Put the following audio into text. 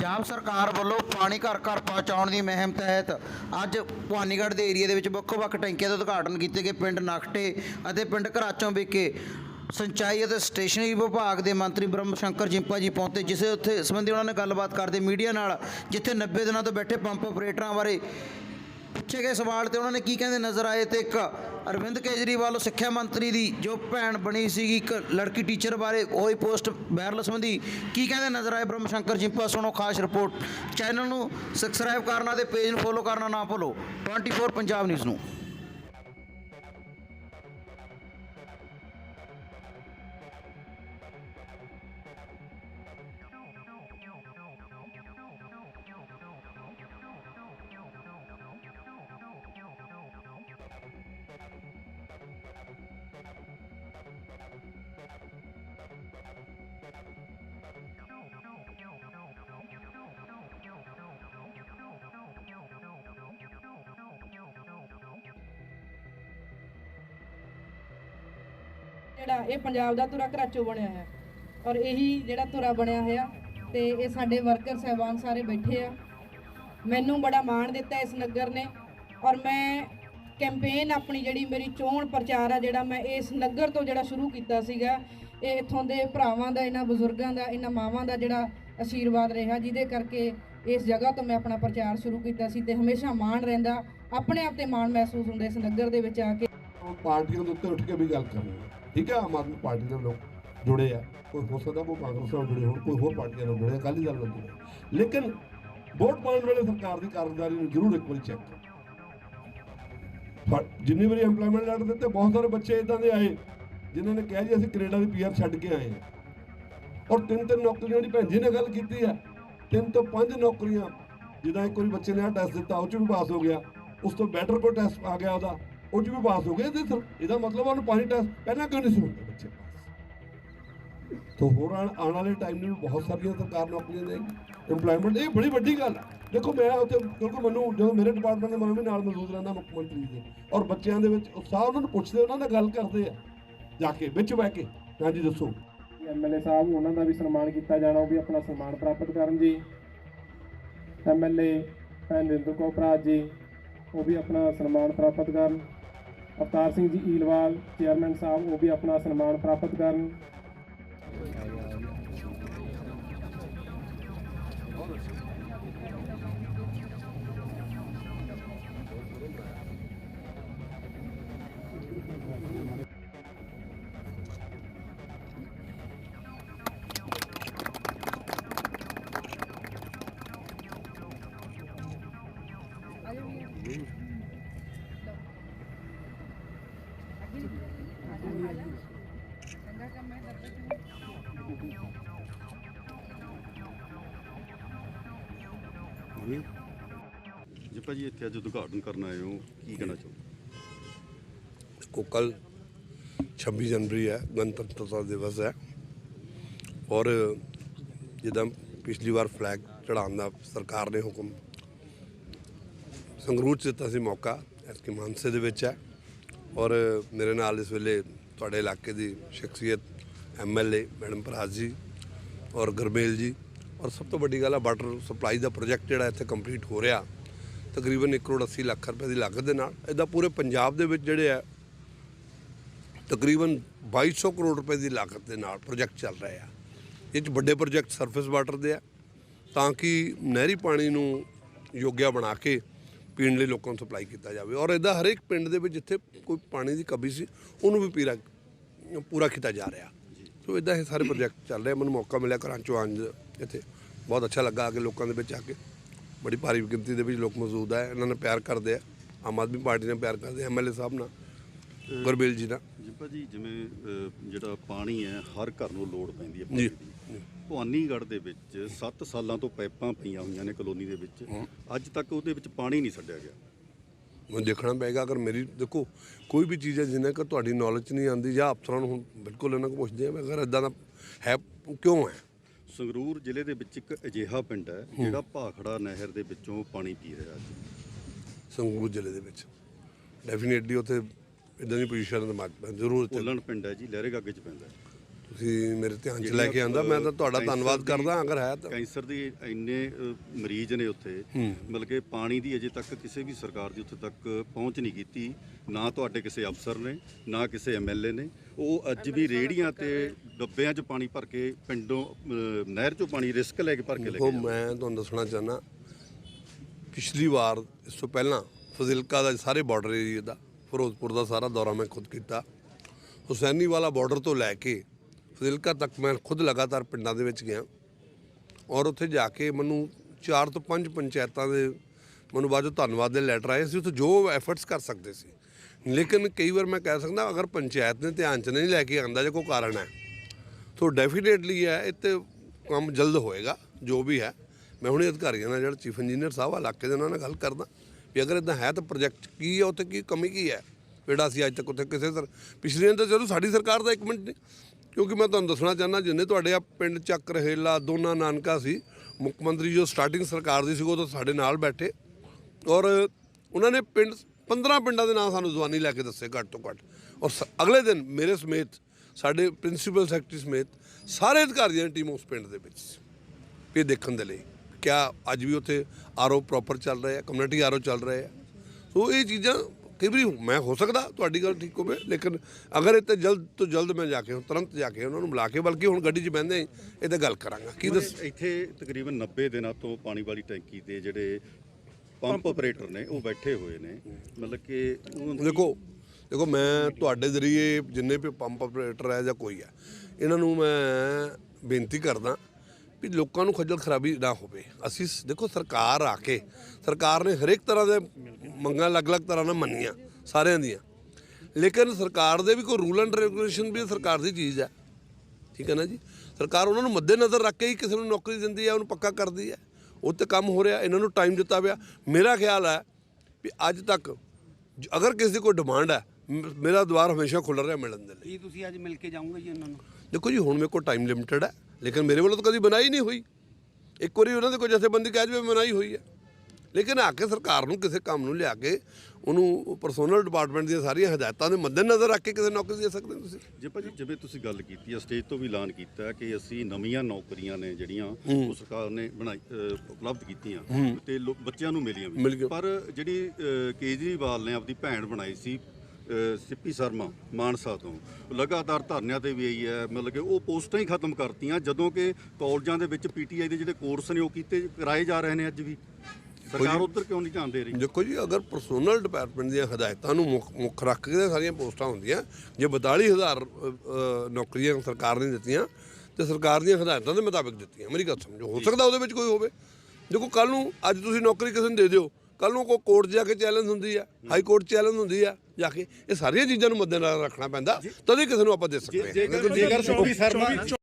ਪੰਜਾਬ ਸਰਕਾਰ ਵੱਲੋਂ ਪਾਣੀ ਘਰ ਘਰ ਪਹੁੰਚਾਉਣ ਦੀ ਮੁਹਿੰਮ ਤਹਿਤ ਅੱਜ ਭਵਾਨੀਗੜ੍ਹ ਦੇ ਏਰੀਆ ਦੇ ਵਿੱਚ ਵੱਖੋ-ਵੱਖ ਟੈਂਕੀਆਂ ਦਾ ਉਦਘਾਟਨ ਕੀਤੇ ਗਏ। ਪਿੰਡ ਨਖਟੇ ਅਤੇ ਪਿੰਡ ਘਰਾਚੋਂ ਵਿਖੇ ਸਿੰਚਾਈ ਅਤੇ ਸਟੇਸ਼ਨਰੀ ਵਿਭਾਗ ਦੇ ਮੰਤਰੀ ਬ੍ਰਹਮ ਸ਼ੰਕਰ ਜਿੰਪਾ ਜੀ ਪਹੁੰਚੇ, ਜਿਸ ਉੱਥੇ ਸੰਬੰਧੀ ਉਹਨਾਂ ਨੇ ਗੱਲਬਾਤ ਕਰਦੇ ਮੀਡੀਆ ਨਾਲ, ਜਿੱਥੇ 90 ਦਿਨਾਂ ਤੋਂ ਬੈਠੇ ਪੰਪ ਆਪਰੇਟਰਾਂ ਬਾਰੇ ਪੁੱਛੇ ਗਏ ਸਵਾਲ ਤੇ ਉਹਨਾਂ ਨੇ ਕੀ ਕਹਿੰਦੇ ਨਜ਼ਰ ਆਏ ਤੇ ਇੱਕ ਅਰਵਿੰਦ ਕੇਜਰੀਵਾਲ, ਸਿੱਖਿਆ ਮੰਤਰੀ ਦੀ ਜੋ ਭੈਣ ਬਣੀ ਸੀਗੀ, ਇੱਕ ਲੜਕੀ ਟੀਚਰ ਬਾਰੇ ਹੋਈ ਪੋਸਟ ਵਾਇਰਲ ਸੰਬੰਧੀ ਕੀ ਕਹਿੰਦੇ ਨਜ਼ਰ ਆਏ? ਬ੍ਰਹਮ ਸ਼ੰਕਰ ਜਿੰਪਾ ਸੁਣੋ ਖਾਸ ਰਿਪੋਰਟ ਚੈਨਲ ਨੂੰ ਸਬਸਕ੍ਰਾਈਬ ਕਰਨਾ ਤੇ ਪੇਜ ਨੂੰ ਫੋਲੋ ਕਰਨਾ ਨਾ ਭੁੱਲੋ। 24 ਪੰਜਾਬ ਨਿਊਜ਼ ਨੂੰ। ਜਿਹੜਾ ਇਹ ਪੰਜਾਬ ਦਾ ਧੁਰਾ ਘਰਾਚੋ ਬਣਿਆ ਹੈ ਔਰ ਇਹੀ ਜਿਹੜਾ ਧੁਰਾ ਬਣਿਆ ਹੋਇਆ ਤੇ ਇਹ ਸਾਡੇ ਵਰਕਰ ਸਹਿਬਾਨ ਸਾਰੇ ਬੈਠੇ ਆ। ਮੈਨੂੰ ਬੜਾ ਮਾਣ ਦਿੱਤਾ ਇਸ ਨਗਰ ਨੇ। ਔਰ ਮੈਂ ਕੈਂਪੇਨ ਆਪਣੀ ਜਿਹੜੀ ਮੇਰੀ ਚੋਣ ਪ੍ਰਚਾਰ ਆ ਜਿਹੜਾ ਮੈਂ ਇਸ ਨਗਰ ਤੋਂ ਜਿਹੜਾ ਸ਼ੁਰੂ ਕੀਤਾ ਸੀਗਾ, ਇਹ ਇੱਥੋਂ ਦੇ ਭਰਾਵਾਂ ਦਾ, ਇਹਨਾਂ ਬਜ਼ੁਰਗਾਂ ਦਾ, ਇਹਨਾਂ ਮਾਵਾਂ ਦਾ ਜਿਹੜਾ ਆਸ਼ੀਰਵਾਦ ਰਿਹਾ, ਜਿਹਦੇ ਕਰਕੇ ਇਸ ਜਗ੍ਹਾ ਤੋਂ ਮੈਂ ਆਪਣਾ ਪ੍ਰਚਾਰ ਸ਼ੁਰੂ ਕੀਤਾ ਸੀ ਤੇ ਹਮੇਸ਼ਾ ਮਾਣ ਰਹਿੰਦਾ, ਆਪਣੇ ਆਪ ਤੇ ਮਾਣ ਮਹਿਸੂਸ ਹੁੰਦਾ ਇਸ ਨਗਰ ਦੇ ਵਿੱਚ ਆ ਕੇ। ਪਾਰਟੀਆਂ ਦੇ ਉੱਤੇ ਉੱਠ ਕੇ ਵੀ ਗੱਲ ਕਰਨੀ ਠੀਕ ਹੈ, ਆਮ ਆਦਮੀ ਪਾਰਟੀ ਦੇ ਲੋਕ ਜੁੜੇ ਆ। ਕੋਈ ਹੋ ਸਕਦਾ ਉਹ ਕਾਂਗਰਸ ਨਾਲ ਜੁੜੇ ਹੋਣ, ਕੋਈ ਹੋਰ ਪਾਰਟੀਆਂ ਨਾਲ ਜੁੜੇ ਅਕਾਲੀ ਦਲ ਨਾਲ ਜੁੜੇ ਲੇਕਿਨ ਵੋਟ ਪਾਉਣ ਵੇਲੇ ਸਰਕਾਰ ਦੀ ਕਾਰਗੁਜ਼ਾਰੀ ਨੂੰ ਜ਼ਰੂਰ ਇੱਕ ਵਾਰੀ ਚੈੱਕ ਪਰ ਜਿੰਨੀ ਵਾਰੀ ਐਮਪਲੋਇਮੈਂਟ ਲੈਟਰ ਦਿੱਤੇ, ਬਹੁਤ ਸਾਰੇ ਬੱਚੇ ਇਦਾਂ ਦੇ ਆਏ, ਜਿਨ੍ਹਾਂ ਨੇ ਕਿਹਾ ਜੀ, ਅਸੀਂ ਕੈਨੇਡਾ ਦੀ ਪੀਆਰ ਛੱਡ ਕੇ ਆਏ ਔਰ ਤਿੰਨ ਤਿੰਨ ਨੌਕਰੀਆਂ ਦੀ ਭੈਣ ਜੀ ਨੇ ਗੱਲ ਕੀਤੀ ਹੈ ਤਿੰਨ ਤੋਂ ਪੰਜ ਨੌਕਰੀਆਂ, ਜਿੱਦਾਂ ਇੱਕ ਵਾਰੀ ਬੱਚੇ ਨੇ ਆ ਟੈਸਟ ਦਿੱਤਾ, ਉਹ ਚ ਵੀ ਪਾਸ ਹੋ ਗਿਆ। ਉਸ ਤੋਂ ਬੈਟਰ ਕੋਈ ਟੈਸਟ ਆ ਗਿਆ ਉਹਦਾ। ਉਹ ਚ ਵੀ ਪਾਸ ਹੋ ਗਏ ਇਹਦੇ ਸਰ ਇਹਦਾ ਮਤਲਬ ਉਹਨੂੰ ਪਾਣੀ ਟੈਸਟ ਪਹਿਲਾਂ ਕਿਉਂ ਨਹੀਂ ਸੀ ਹੁੰਦੇ ਬੱਚੇ? ਪਾਸ ਤੋਂ ਹੋਰ ਆਉਣ ਆਉਣ ਵਾਲੇ ਟਾਈਮ ਨੂੰ ਵੀ ਬਹੁਤ ਸਾਰੀਆਂ ਸਰਕਾਰ ਨੌਕਰੀਆਂ ਦੇ EMPLOYMENT, ਇਹ ਬੜੀ ਵੱਡੀ ਗੱਲ ਹੈ ਦੇਖੋ, ਮੈਂ ਉੱਥੇ ਕਿਉਂਕਿ ਮੈਨੂੰ ਜਦੋਂ ਮੇਰੇ ਡਿਪਾਰਟਮੈਂਟ ਦੇ ਮੈਂ ਵੀ ਨਾਲ ਮੌਜੂਦ ਰਹਿੰਦਾ ਮੁੱਖ ਮੰਤਰੀ ਦੇ। ਔਰ ਬੱਚਿਆਂ ਦੇ ਵਿੱਚ ਉਤਸ਼ਾਹ ਉਹਨਾਂ ਨੂੰ ਪੁੱਛਦੇ, ਉਹਨਾਂ ਨਾਲ ਗੱਲ ਕਰਦੇ ਆ। ਜਾ ਕੇ, ਵਿੱਚ ਬਹਿ ਕੇ। ਹਾਂਜੀ ਦੱਸੋ। ਐਮਐਲਏ ਸਾਹਿਬ ਉਹਨਾਂ ਦਾ ਵੀ ਸਨਮਾਨ ਕੀਤਾ ਜਾਣਾ, ਉਹ ਵੀ ਆਪਣਾ ਸਨਮਾਨ ਪ੍ਰਾਪਤ ਕਰਨ ਜੀ। ਐਮਐਲਏ ਭੈਣਿੰਦਰ ਕੌਰ ਭਰਾਜ ਜੀ, ਉਹ ਵੀ ਆਪਣਾ ਸਨਮਾਨ ਪ੍ਰਾਪਤ ਕਰਨ। ਅਵਤਾਰ ਸਿੰਘ ਜੀ ਈਲਵਾਲ ਚੇਅਰਮੈਨ ਸਾਹਿਬ ਉਹ ਵੀ ਆਪਣਾ ਸਨਮਾਨ ਪ੍ਰਾਪਤ ਕਰਨ। ਜੀ ਭਾਜੀ ਇੱਥੇ ਅੱਜ ਉਦਘਾਟਨ ਕਰਨ ਆਏ ਹੋ, ਕੀ ਕਹਿਣਾ ਚਾਹੁੰਦੇ ਕੋ ਕੱਲ 26 ਜਨਵਰੀ ਹੈ, ਗਣਤੰਤਰਤਾ ਦਿਵਸ ਹੈ। ਔਰ ਜਦੋਂ ਪਿਛਲੀ ਵਾਰ ਫਲੈਗ ਚੜਾਉਣ ਦਾ ਸਰਕਾਰ ਨੇ ਹੁਕਮ, ਸੰਗਰੂਰ ਚ ਦਿੱਤਾ ਸੀ ਮੌਕਾ ਐਸਕੇ ਮਾਨਸੇ ਦੇ ਵਿੱਚ ਹੈ। ਔਰ ਮੇਰੇ ਨਾਲ ਇਸ ਵੇਲੇ ਤੁਹਾਡੇ ਇਲਾਕੇ ਦੀ ਸ਼ਖਸੀਅਤ ਐਮਐਲਏ ਮੈਡਮ ਪ੍ਰਾਜ ਜੀ ਔਰ ਗਰਮੇਲ ਜੀ। ਔਰ ਸਭ ਤੋਂ ਵੱਡੀ ਗੱਲ ਹੈ ਵਾਟਰ ਸਪਲਾਈ ਦਾ ਪ੍ਰੋਜੈਕਟ ਜਿਹੜਾ ਇੱਥੇ ਕੰਪਲੀਟ ਹੋ ਰਿਹਾ, ਤਕਰੀਬਨ 1 ਕਰੋੜ 80 ਲੱਖ ਰੁਪਏ ਦੀ ਲਾਗਤ ਦੇ ਨਾਲ। ਇਹਦਾ ਪੂਰੇ ਪੰਜਾਬ ਦੇ ਵਿੱਚ ਜਿਹੜੇ ਆ, ਤਕਰੀਬਨ 2200 ਕਰੋੜ ਰੁਪਏ ਦੀ ਲਾਗਤ ਦੇ ਨਾਲ ਪ੍ਰੋਜੈਕਟ ਚੱਲ ਰਹੇ ਆ। ਇਹ 'ਚ ਵੱਡੇ ਪ੍ਰੋਜੈਕਟ ਸਰਫੇਸ ਵਾਟਰ ਦੇ ਆ, ਤਾਂ ਕਿ ਨਹਿਰੀ ਪਾਣੀ ਨੂੰ ਯੋਗਿਆ ਬਣਾ ਕੇ ਪੀਣ ਲਈ ਲੋਕਾਂ ਨੂੰ ਸਪਲਾਈ ਕੀਤਾ ਜਾਵੇ। ਔਰ ਇਹਦਾ ਹਰੇਕ ਪਿੰਡ ਦੇ ਵਿੱਚ ਜਿੱਥੇ ਕੋਈ ਪਾਣੀ ਦੀ ਕਮੀ ਸੀ, ਉਹਨੂੰ ਵੀ ਪੀਰਾ, ਪੂਰਾ ਕੀਤਾ ਜਾ ਰਿਹਾ। ਸੋ ਇਦਾਂ ਇਹ ਸਾਰੇ ਪ੍ਰੋਜੈਕਟ ਚੱਲ ਰਹੇ ਮੈਨੂੰ ਮੌਕਾ ਮਿਲਿਆ ਘਰਾਂ ਚੋਂ ਆਉਣ ਦਾ ਇੱਥੇ। ਬਹੁਤ ਅੱਛਾ ਲੱਗਾ ਆ ਕੇ ਲੋਕਾਂ ਦੇ ਵਿੱਚ ਆ ਕੇ। ਬੜੀ ਭਾਰੀ ਗਿਣਤੀ ਦੇ ਵਿੱਚ ਲੋਕ ਮੌਜੂਦ ਹੈ ਇਹਨਾਂ ਨੇ ਪਿਆਰ ਕਰਦੇ ਆ। ਆਮ ਆਦਮੀ ਪਾਰਟੀ ਨੇ ਪਿਆਰ ਕਰਦੇ ਐਮਐਲਏ ਸਾਹਿਬ ਨਾਲ ਗੁਰਬੇਲ ਜੀ ਨਾਲ। ਜੀ ਭਾਜੀ ਜਿਵੇਂ ਜਿਹੜਾ ਪਾਣੀ ਹੈ ਹਰ ਘਰ ਨੂੰ ਲੋੜ ਪੈਂਦੀ ਹੈ ਜੀ। ਪਾਣੀ ਦੀ। ਭਵਾਨੀਗੜ੍ਹ ਦੇ ਵਿੱਚ 7 ਸਾਲਾਂ ਤੋਂ ਪਾਈਪਾਂ ਪਈਆਂ ਹੋਈਆਂ ਨੇ ਕਲੋਨੀ ਦੇ ਵਿੱਚ। ਅੱਜ ਤੱਕ ਉਹਦੇ ਵਿੱਚ ਪਾਣੀ ਨਹੀਂ ਛੱਡਿਆ ਗਿਆ। ਮੈਨੂੰ ਦੇਖਣਾ ਪਏਗਾ ਅਗਰ ਮੇਰੀ ਦੇਖੋ ਕੋਈ ਵੀ ਚੀਜ਼ ਹੈ ਜਿੰਨਾ ਕਿ ਤੁਹਾਡੀ ਨੌਲੇਜ ਨਹੀਂ ਆਉਂਦੀ ਜਾਂ ਅਫਸਰਾਂ ਨੂੰ ਹੁਣ ਬਿਲਕੁਲ ਇਹਨਾਂ ਕੋਲ ਪੁੱਛਦੇ ਆ ਅਗਰ ਇਦਾਂ ਦਾ ਹੈ ਕਿਉਂ ਹੈ? ਸੰਗਰੂਰ ਜ਼ਿਲ੍ਹੇ ਦੇ ਵਿੱਚ ਇੱਕ ਅਜਿਹਾ ਪਿੰਡ ਹੈ ਜਿਹੜਾ ਭਾਖੜਾ ਨਹਿਰ ਦੇ ਵਿੱਚੋਂ ਪਾਣੀ ਪੀ ਰਿਹਾ ਅੱਜ ਸੰਗਰੂਰ ਜ਼ਿਲ੍ਹੇ ਦੇ ਵਿੱਚ। ਡੈਫੀਨੇਟਲੀ ਉੱਥੇ ਇਦਾਂ ਦੀ ਪੋਜੀਸ਼ਨ ਦਿਮਾਗ 'ਚ ਜ਼ਰੂਰ ਭੁੱਲਣ ਪਿੰਡ ਹੈ ਜੀ ਲਹਿਰੇ ਗੱਗੇ ਚ ਪੈਂਦਾ ਹੈ। ਤੁਸੀਂ ਮੇਰੇ ਧਿਆਨ 'ਚ ਲੈ ਕੇ ਆਂਦਾ ਮੈਂ ਤਾਂ ਤੁਹਾਡਾ ਧੰਨਵਾਦ ਕਰਦਾ ਅਗਰ ਹੈ ਤਾਂ। ਕੈਂਸਰ ਦੀ ਇੰਨੇ ਮਰੀਜ਼ ਨੇ ਉੱਥੇ ਮਤਲਬ ਕਿ ਪਾਣੀ ਦੀ ਅਜੇ ਤੱਕ ਕਿਸੇ ਵੀ ਸਰਕਾਰ ਦੀ ਉੱਥੇ ਤੱਕ ਪਹੁੰਚ ਨਹੀਂ ਕੀਤੀ ਨਾ ਤੁਹਾਡੇ ਕਿਸੇ ਅਫਸਰ ਨੇ ਨਾ ਕਿਸੇ ਐਮਐਲਏ ਨੇ। ਉਹ ਅੱਜ ਵੀ ਰੇੜੀਆਂ ਤੇ ਡੱਬਿਆਂ 'ਚ ਪਾਣੀ ਭਰ ਕੇ ਪਿੰਡੋਂ ਨਹਿਰ 'ਚੋਂ ਪਾਣੀ ਰਿਸਕ ਲੈ ਕੇ ਭਰ ਕੇ ਲੈ ਉਹ ਕੇ ਜਾਂਦੇ ਮੈਂ ਤੁਹਾਨੂੰ ਦੱਸਣਾ ਚਾਹਨਾ ਪਿਛਲੀ ਵਾਰ ਇਸ ਤੋਂ ਪਹਿਲਾਂ ਫਜ਼ਿਲਕਾ ਦਾ ਸਾਰੇ ਬਾਰਡਰ ਏਰੀਆ ਦਾ ਫਿਰੋਜ਼ਪੁਰ ਦਾ ਸਾਰਾ ਦੌਰਾ ਮੈਂ ਖੁਦ ਕੀਤਾ। ਹੁਸੈਨੀ ਵਾਲਾ ਬਾਰਡਰ ਤੋਂ ਲੈ ਕੇ ਫਜ਼ਿਲਕਾ ਤੱਕ ਮੈਂ ਖੁਦ ਲਗਾਤਾਰ ਪਿੰਡਾਂ ਦੇ ਵਿੱਚ ਗਿਆ। ਔਰ ਉੱਥੇ ਜਾ ਕੇ ਮੈਨੂੰ ਚਾਰ ਤੋਂ ਪੰਜ ਪੰਚਾਇਤਾਂ ਦੇ ਮੈਨੂੰ ਬਾਅਦ 'ਚੋਂ ਧੰਨਵਾਦ ਦੇ ਲੈਟਰ ਆਏ। ਸੀ ਉੱਥੇ ਜੋ ਐਫਰਟਸ ਕਰ ਸਕਦੇ ਸੀ। ਲੇਕਿਨ ਕਈ ਵਾਰ ਮੈਂ ਕਹਿ ਸਕਦਾ, ਅਗਰ ਪੰਚਾਇਤ ਨੇ ਧਿਆਨ 'ਚ ਨਹੀਂ ਲੈ ਕੇ ਆਂਦਾ ਜੇ ਕੋਈ ਕਾਰਨ ਹੈ ਸੋ ਡੈਫੀਨੇਟਲੀ ਹੈ ਇੱਥੇ ਕੰਮ ਜਲਦ ਹੋਏਗਾ, ਜੋ ਵੀ ਹੈ। ਮੈਂ ਹੁਣੇ ਅਧਿਕਾਰੀਆਂ ਨਾਲ ਜਿਹੜਾ ਚੀਫ ਇੰਜੀਨੀਅਰ ਸਾਹਿਬ ਆ ਇਲਾਕੇ ਦੇ ਉਹਨਾਂ ਨਾਲ ਗੱਲ ਕਰਦਾ ਵੀ ਅਗਰ ਇਦਾਂ ਹੈ ਤਾਂ ਪ੍ਰੋਜੈਕਟ ਕੀ ਹੈ, ਉੱਥੇ ਕੀ ਕਮੀ ਕੀ ਹੈ? ਜਿਹੜਾ ਅਸੀਂ ਅੱਜ ਤੱਕ ਉੱਥੇ ਕਿਸੇ ਸਰ ਪਿਛਲੇ ਤਾਂ ਜਦੋਂ ਸਾਡੀ ਸਰਕਾਰ ਦਾ ਇੱਕ ਮਿੰਟ ਨਹੀਂ ਕਿਉਂਕਿ ਮੈਂ ਤੁਹਾਨੂੰ ਦੱਸਣਾ ਚਾਹੁੰਦਾ, ਜਿੰਨੇ ਤੁਹਾਡੇ ਆ ਪਿੰਡ ਚੱਕ ਰਹੇਲਾ, ਦੋਨਾ ਨਾਨਕਾ ਸੀ, ਮੁੱਖ ਮੰਤਰੀ ਜੋ ਸਟਾਰਟਿੰਗ ਸਰਕਾਰ ਦੀ ਸੀ, ਉਹ ਤਾਂ ਸਾਡੇ ਨਾਲ ਬੈਠੇ। ਔਰ ਉਹਨਾਂ ਨੇ ਪਿੰਡ 15 ਪਿੰਡਾਂ ਦੇ ਨਾਂ ਸਾਨੂੰ ਜ਼ੁਬਾਨੀ ਲੈ ਕੇ ਦੱਸੇ ਘੱਟ ਤੋਂ ਘੱਟ। ਔਰ ਸ- ਅਗਲੇ ਦਿਨ ਮੇਰੇ ਸਮੇਤ, ਸਾਡੇ ਪ੍ਰਿੰਸੀਪਲ ਸੈਕਟਰੀ ਸਮੇਤ, ਸਾਰੇ ਅਧਿਕਾਰੀਆਂ ਦੀ ਟੀਮ ਉਸ ਪਿੰਡ ਦੇ ਵਿੱਚ ਇਹ ਦੇਖਣ ਦੇ ਲਈ ਕਿਆ ਅੱਜ ਵੀ ਉੱਥੇ ਆਰਓ ਪ੍ਰੋਪਰ ਚੱਲ ਰਿਹਾ ਹੈ ਕਮਿਊਨਿਟੀ ਆਰਓ ਚੱਲ ਰਹੇ ਆ ਸੋ ਇਹ ਚੀਜ਼ਾਂ ਕਈ ਵਾਰੀ ਮੈਂ ਹੋ ਸਕਦਾ ਤੁਹਾਡੀ ਗੱਲ ਠੀਕ ਹੋਵੇ ਲੇਕਿਨ ਅਗਰ ਇਹ ਤੇ ਜਲਦ ਤੋਂ ਜਲਦ ਮੈਂ ਜਾ ਕੇ ਤੁਰੰਤ ਜਾ ਕੇ ਉਹਨਾਂ ਨੂੰ ਬੁਲਾ ਕੇ ਬਲਕਿ ਹੁਣ ਗੱਡੀ 'ਚ ਬਹਿੰਦੇ ਇਹ ਤੇ ਗੱਲ ਕਰਾਂਗਾ। ਕੀ ਦੱਸ ਇੱਥੇ ਤਕਰੀਬਨ 90 ਦਿਨਾਂ ਤੋਂ ਪਾਣੀ ਵਾਲੀ ਟੈਂਕੀ ਤੇ ਜਿਹੜੇ ਪੰਪ ਆਪਰੇਟਰ ਨੇ ਉਹ ਬੈਠੇ ਹੋਏ ਨੇ। ਮਤਲਬ ਕਿ ਦੇਖੋ ਦੇਖੋ ਮੈਂ ਤੁਹਾਡੇ ਜ਼ਰੀਏ ਜਿੰਨੇ ਵੀ ਪੰਪ ਆਪਰੇਟਰ ਹੈ ਜਾਂ ਕੋਈ ਹੈ ਇਹਨਾਂ ਨੂੰ ਮੈਂ ਬੇਨਤੀ ਕਰਦਾ ਵੀ ਲੋਕਾਂ ਨੂੰ ਖੱਜਲ ਖਰਾਬੀ ਨਾ ਹੋਵੇ। ਅਸੀਂ ਦੇਖੋ ਸਰਕਾਰ ਆ ਕੇ ਸਰਕਾਰ ਨੇ ਹਰੇਕ ਤਰ੍ਹਾਂ ਦੇ ਮੰਗਾਂ ਅਲੱਗ-ਅਲੱਗ ਤਰ੍ਹਾਂ ਨਾਲ ਮੰਨੀਆਂ ਸਾਰਿਆਂ ਦੀਆਂ। ਲੇਕਿਨ ਸਰਕਾਰ ਦੇ ਵੀ ਕੋਈ ਰੂਲ ਐਂਡ ਰੈਗੂਲੇਸ਼ਨ ਵੀ ਸਰਕਾਰ ਦੀ ਚੀਜ਼ ਹੈ। ਠੀਕ ਹੈ ਨਾ ਜੀ? ਸਰਕਾਰ ਉਹਨਾਂ ਨੂੰ ਮੱਦੇਨਜ਼ਰ ਰੱਖ ਕੇ ਹੀ ਕਿਸੇ ਨੂੰ ਨੌਕਰੀ ਦਿੰਦੀ ਹੈ ਉਹਨੂੰ ਪੱਕਾ ਕਰਦੀ ਹੈ। ਉਹ ਤੇ ਕੰਮ ਹੋ ਰਿਹਾ ਇਹਨਾਂ ਨੂੰ ਟਾਈਮ ਦਿੱਤਾ ਪਿਆ। ਮੇਰਾ ਖਿਆਲ ਹੈ ਵੀ ਅੱਜ ਤੱਕ ਅਗਰ ਕਿਸੇ ਦੀ ਕੋਈ ਡਿਮਾਂਡ ਹੈ ਮੇਰਾ ਦੁਆਰ ਹਮੇਸ਼ਾ ਖੁੱਲ੍ਹਾ ਰਿਹਾ ਮਿਲਣ ਦੇ ਲਈ। ਕੀ ਤੁਸੀਂ ਅੱਜ ਮਿਲ ਕੇ ਜਾਓਗੇ ਜੀ ਉਹਨਾਂ ਨੂੰ? ਦੇਖੋ ਜੀ ਹੁਣ ਮੇਰੇ ਕੋਲ ਟਾਈਮ ਲਿਮਟਿਡ ਹੈ। ਲੇਕਿਨ ਮੇਰੇ ਵੱਲੋਂ ਤਾਂ ਕਦੀ ਬਣਾਈ ਨਹੀਂ ਹੋਈ। ਇੱਕ ਵਾਰੀ ਉਹਨਾਂ ਦੇ ਕੋਈ ਜਥੇਬੰਦੀ ਕਹਿ ਜਵੇ ਬਣਾਈ ਹੋਈ ਹੈ। ਲੇਕਿਨ ਆ ਕੇ ਸਰਕਾਰ ਨੂੰ ਕਿਸੇ ਕੰਮ ਨੂੰ ਲਿਆ ਕੇ ਉਹਨੂੰ ਪਰਸਨਲ ਡਿਪਾਰਟਮੈਂਟ ਦੀਆਂ ਸਾਰੀਆਂ ਹਦਾਇਤਾਂ ਦੇ ਮੱਦੇਨਜ਼ਰ ਰੱਖ ਕੇ ਕਿਸੇ ਨੌਕਰੀ ਦੇ ਸਕਦੇ ਹੋ ਤੁਸੀਂ? ਜੇ ਭਾਜੀ ਜਿਵੇਂ ਤੁਸੀਂ ਗੱਲ ਕੀਤੀ ਹੈ ਸਟੇਜ ਤੋਂ ਵੀ ਐਲਾਨ ਕੀਤਾ ਕਿ ਅਸੀਂ ਨਵੀਆਂ ਨੌਕਰੀਆਂ ਨੇ ਜਿਹੜੀਆਂ ਉਹ ਸਰਕਾਰ ਨੇ ਬਣਾਈ ਉਪਲਬਧ ਕੀਤੀਆਂ ਤੇ ਬੱਚਿਆਂ ਨੂੰ ਮਿਲੀਆਂ ਮਿਲ ਵੀ। ਪਰ ਜਿਹੜੀ ਕੇਜਰੀਵਾਲ ਨੇ ਆਪਦੀ ਭੈਣ ਬਣਾਈ ਸੀ ਸਿੱਪੀ ਸ਼ਰਮਾ ਮਾਨਸਾ ਤੋਂ। ਲਗਾਤਾਰ ਧਰਨਿਆਂ ਤੇ ਵੀ ਆਈ ਹੈ ਮਤਲਬ ਕਿ ਉਹ ਪੋਸਟਾਂ ਹੀ ਖਤਮ ਕਰਤੀਆਂ ਜਦੋਂ ਕਿ ਕਾਲਜਾਂ ਦੇ ਵਿੱਚ ਪੀਟੀਆਈ ਦੇ ਜਿਹੜੇ ਕੋਰਸ ਨੇ ਉਹ ਕੀਤੇ ਕਰਾਏ ਜਾ ਰਹੇ ਨੇ ਅੱਜ ਵੀ। ਸਰਕਾਰ ਉਧਰ ਕਿਉਂ ਨਹੀਂ ਧਿਆਨ ਦੇ ਰਹੀ? ਦੇਖੋ ਜੀ ਅਗਰ ਪਰਸਨਲ ਡਿਪਾਰਟਮੈਂਟ ਦੀਆਂ ਹਦਾਇਤਾਂ ਨੂੰ ਮੁੱਖ ਰੱਖ ਕੇ ਸਾਰੀਆਂ ਪੋਸਟਾਂ ਹੁੰਦੀਆਂ ਜੇ 42000 ਅ, ਅ, ਨੌਕਰੀਆਂ ਸਰਕਾਰ ਨੇ ਦਿੱਤੀਆਂ ਤੇ ਸਰਕਾਰ ਦੀਆਂ ਹਦਾਇਤਾਂ ਦੇ ਮੁਤਾਬਿਕ ਦਿੱਤੀਆਂ। ਮੇਰੀ ਗੱਲ ਸਮਝੋ ਹੋ ਸਕਦਾ ਉਹਦੇ ਵਿੱਚ ਕੋਈ ਹੋਵੇ। ਦੇਖੋ ਕੱਲ ਨੂੰ ਅੱਜ ਤੁਸੀਂ ਨੌਕਰੀ ਕਿਸੇ ਨੂੰ ਦੇ ਦਿਓ ਕੱਲ ਨੂੰ ਕੋਈ ਕੋਰਟ ਜਾ ਕੇ ਚੈਲੰਜ ਹੁੰਦੀ ਆ ਹਾਈ ਕੋਰਟ ਚੈਲੰਜ ਹੁੰਦੀ ਆ ਜਾ ਕੇ ਇਹ ਸਾਰੀਆਂ ਚੀਜ਼ਾਂ ਨੂੰ ਮੱਦੇਨਜ਼ਰ ਰੱਖਣਾ ਪੈਂਦਾ ਤਦੇ ਕਿਸੇ ਨੂੰ ਆਪਾਂ ਦੇ ਸਕਦੇ ਹਾਂ। ਜੇਕਰ ਸ਼ਰਮਾ